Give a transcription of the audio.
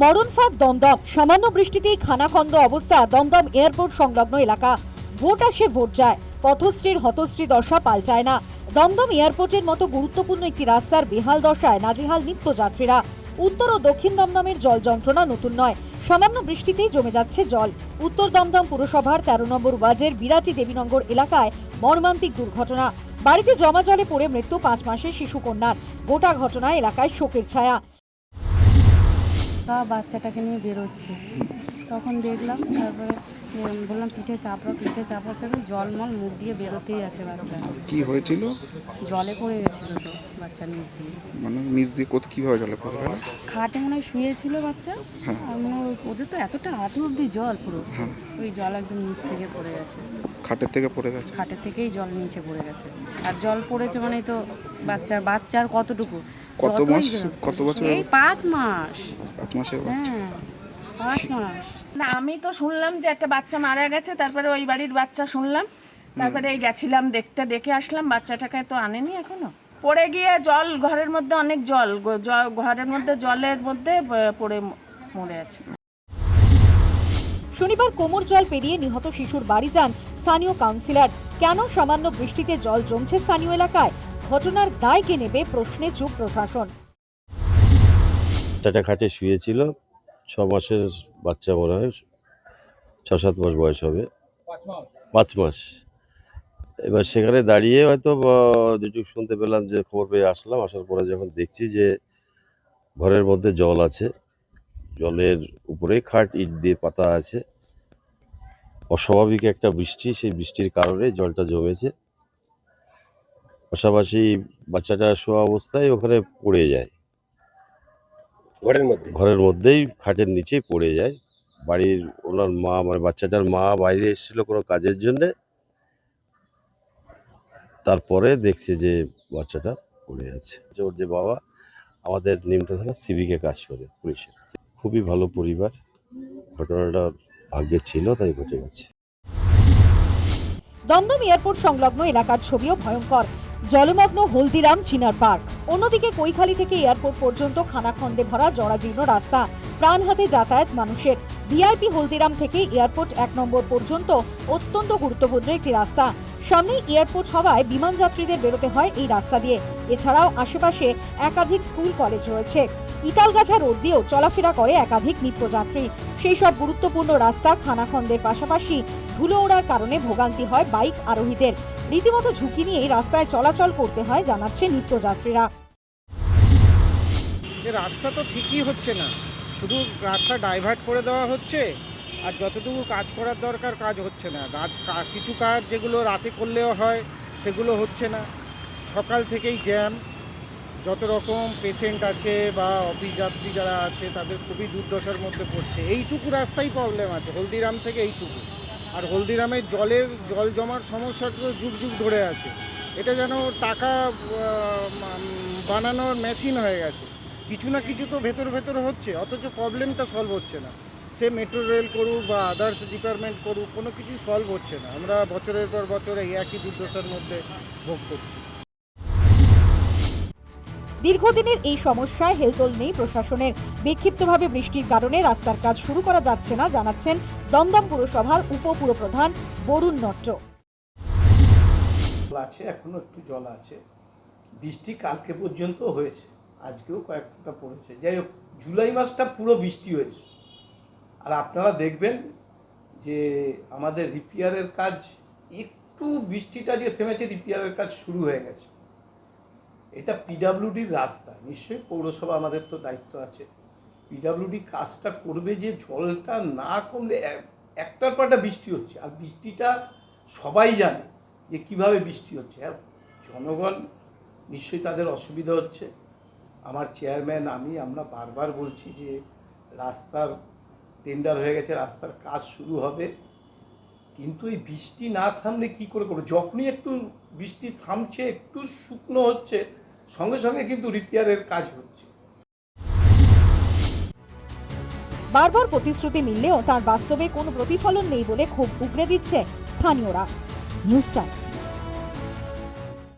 মরণফাঁদ দমদম। সামান্য বৃষ্টিতেই খানাখন্দ অবস্থা, দমদম এয়ারপোর্ট সংলগ্ন এলাকা। ভোট আসে, ভোট যায়। পথশ্রীর হতশ্রী দশা পাল্টায় না। দমদম এয়ারপোর্টের মতো গুরুত্বপূর্ণ একটি রাস্তার বেহাল দশায় নাজেহাল নিত্যযাত্রীরা। উত্তর ও দক্ষিণ দমদমের জল যন্ত্রণা নতুন নয়। সামান্য বৃষ্টিতেই জমে যাচ্ছে জল। উত্তর দমদম পুরসভার তেরো নম্বর ওয়ার্ডের বিরাটি দেবীনগর এলাকায় মর্মান্তিক দুর্ঘটনা। বাড়িতে জমা জলে পড়ে মৃত্যু পাঁচ মাসের শিশু কন্যার গোটা ঘটনায় এলাকায় শোকের ছায়া। বাচ্চাটাকে নিয়ে বেরোচ্ছে। তখন দেখলাম তারপরে বললাম পিঠে চাপড়া পিঠে চাপড়া চাপড়া জলমল মুখ দিয়ে বেরোতেই আছে বাচ্চা। কি হয়েছিল? জলে পড়ে গেছিল তো বাচ্চা নিচ দিয়ে। মানে নিচ দিয়ে কোথ কীভাবে জলে পড়ে গেল? খাটে মনে হয় শুয়েছিল বাচ্চা। হ্যাঁ। আর মনে হয় ওদের তো এতটা হাঁটু অব্দি জল পুরো। হ্যাঁ। ওই জল একদম নিচ থেকে পড়ে গেছে। খাটের থেকে পড়ে গেছে? খাটের থেকেই জল নিচে পড়ে গেছে। আর জল পড়েছে মানেই তো বাচ্চার বাচ্চার কতটুকু? কত মাস কত বছর এই পাঁচ মাস। পাঁচ মাসের বাচ্চা? হ্যাঁ। পাঁচ মাস। না আমি তো শুনলাম যে একটা বাচ্চা মারা গেছে তারপরে ওই বাড়ির বাচ্চা শুনলাম তারপরে এই গেছিলাম দেখতে দেখে আসলাম বাচ্চাটাকে তো আনেনি এখনও। পড়ে গিয়ে জল ঘরের মধ্যে অনেক জল ঘরের মধ্যে জলের মধ্যে পড়ে মরে আছে। শনিবার কোমর জল পেরিয়ে নিহত শিশুর বাড়ি যান স্থানীয় কাউন্সিলর। কেন সামান্য বৃষ্টিতে জল জমছে স্থানীয় এলাকায়? ঘটনার দায় কে নেবে প্রশ্নে চুপ প্রশাসন। বাচ্চাটা খাটে শুয়েছিল ছ মাসের বাচ্চা মনে হয় ছ সাত মাস বয়স হবে। পাঁচ মাস। এবার সেখানে দাঁড়িয়ে হয়তো যেটুকু শুনতে পেলাম যে খবর পেয়ে আসলাম, আসার পরে যখন দেখছি যে ঘরের মধ্যে জল আছে, জলের উপরে খাট, ইট দিয়ে পাতা আছে, অস্বাভাবিক একটা বৃষ্টি, সেই বৃষ্টির কারণে জলটা জমেছে। পাশাপাশি বাচ্চাটা শোয়া অবস্থায় ওখানে পড়ে যায়। ঘরের মধ্যে? ঘরের মধ্যেই খাটের নিচেই পড়ে যায়। বাড়ির ওনার মা মানে বাচ্চাটার মা বাইরে এসেছিল কোনো কাজের জন্যে। তারপরে দেখছে যে বাচ্চাটা পড়ে আছে। যে ওর যে বাবা আমাদের নিমতা থানা সিভিকে কাজ করে পুলিশের কাছে। খুবই ভালো পরিবার। ঘটনাটা ভাগ্যে ছিল তাই ঘটে গেছে। দমদম এয়ারপোর্ট সংলগ্ন এলাকার ছবিও ভয়ঙ্কর। জলমগ্ন হলদিরাম চিনার পার্ক। অন্যদিকে কৈখালি থেকে এয়ারপোর্ট পর্যন্ত খানাখন্দে ভরা জরাজীর্ণ রাস্তা। প্রাণ হাতে যাতায়াত মানুষের। ভিআইপি হলদিরাম থেকে এয়ারপোর্ট এক নম্বর পর্যন্ত অত্যন্ত গুরুত্বপূর্ণ একটি রাস্তা। সামনে এয়ারপোর্ট হওয়ায় বিমান যাত্রীদের বেরোতে হয় এই রাস্তা দিয়ে। এছাড়াও আশেপাশে একাধিক স্কুল, কলেজ রয়েছে। ইতালগাছা রোড দিয়েও চলাফেরা করে একাধিক নিত্যযাত্রী সেই সব গুরুত্বপূর্ণ রাস্তা খানাখন্দের পাশাপাশি ধুলো ওড়ার কারণে ভোগান্তি হয় বাইক আরোহীদের। রীতিমতো ঝুঁকি নিয়ে রাস্তায় চলাচল করতে হয়, জানাচ্ছে নিত্যযাত্রীরা রাস্তা তো ঠিকই হচ্ছে না। শুধু রাস্তা ডাইভার্ট করে দেওয়া হচ্ছে আর যতটুকু কাজ করার দরকার কাজ হচ্ছে না। কাজ কিছু কাজ যেগুলো রাতে করলেও হয়, সেগুলো হচ্ছে না। সকাল থেকেই জ্যাম। যত রকম পেশেন্ট আছে বা অফিস যাত্রী যারা আছে, তাদের খুবই দুর্দশার মধ্যে পড়ছে। এইটুকু রাস্তাই প্রবলেম আছে, হলদিরাম থেকে এইটুকু। আর হলদিরামের জলের, জল জমার সমস্যাটা তো যুগ যুগ ধরে আছে। এটা যেন টাকা বানানোর মেশিন হয়ে গেছে। কিছু না কিছু তো ভেতর ভেতর হচ্ছে, অথচ প্রবলেমটা সলভ হচ্ছে না। সে মেট্রো রেল করুক বা আদার্স ডিপার্টমেন্ট করুক কোনো কিছু সলভ হচ্ছে না। আমরা বছরের পর বছর এই একই দুর্দশার মধ্যে ভোগ করছি। দীর্ঘদিনের এই সমস্যায় হেলদোল নেই প্রশাসনের। বিক্ষিপ্তভাবে বৃষ্টির কারণে রাস্তার কাজ শুরু করা যাচ্ছে না জানাচ্ছেন দমদম পুরসভার উপপুরপ্রধান বরুণ নট্ট। আছে এখনও একটু জল আছে। বৃষ্টি কালকে পর্যন্ত হয়েছে আজকেও কয়েক ফোঁটা পড়েছে। যাই হোক জুলাই মাসটা পুরো বৃষ্টি হয়েছে। আর আপনারা দেখবেন যে আমাদের রিপেয়ারের কাজ, একটু বৃষ্টিটা যে থেমেছে, রিপেয়ারের কাজ শুরু হয়ে গেছে। এটা পিডাব্লিউডির রাস্তা। নিশ্চয়ই পৌরসভা আমাদের তো দায়িত্ব আছে। পিডাব্লিউডি কাজটা করবে যে জলটা না কমলে একটার পর একটা বৃষ্টি হচ্ছে। আর বৃষ্টিটা সবাই জানে যে কীভাবে বৃষ্টি হচ্ছে। হ্যাঁ জনগণ নিশ্চয়ই তাদের অসুবিধা হচ্ছে। আমার চেয়ারম্যান, আমি, আমরা বারবার বলছি যে রাস্তার টেন্ডার হয়ে গেছে, রাস্তার কাজ শুরু হবে। কিন্তু এই বৃষ্টি না থামলে কি করে করব? যখনই একটু বৃষ্টি থামছে, একটু শুকনো হচ্ছে, সঙ্গে সঙ্গে কিন্তু রিপেয়ারের কাজ হচ্ছে। বারবার প্রতিশ্রুতি মিললেও তার বাস্তবে কোনো প্রতিফলন নেই বলে ক্ষোভ উগরে দিচ্ছে স্থানীয়রা। News time.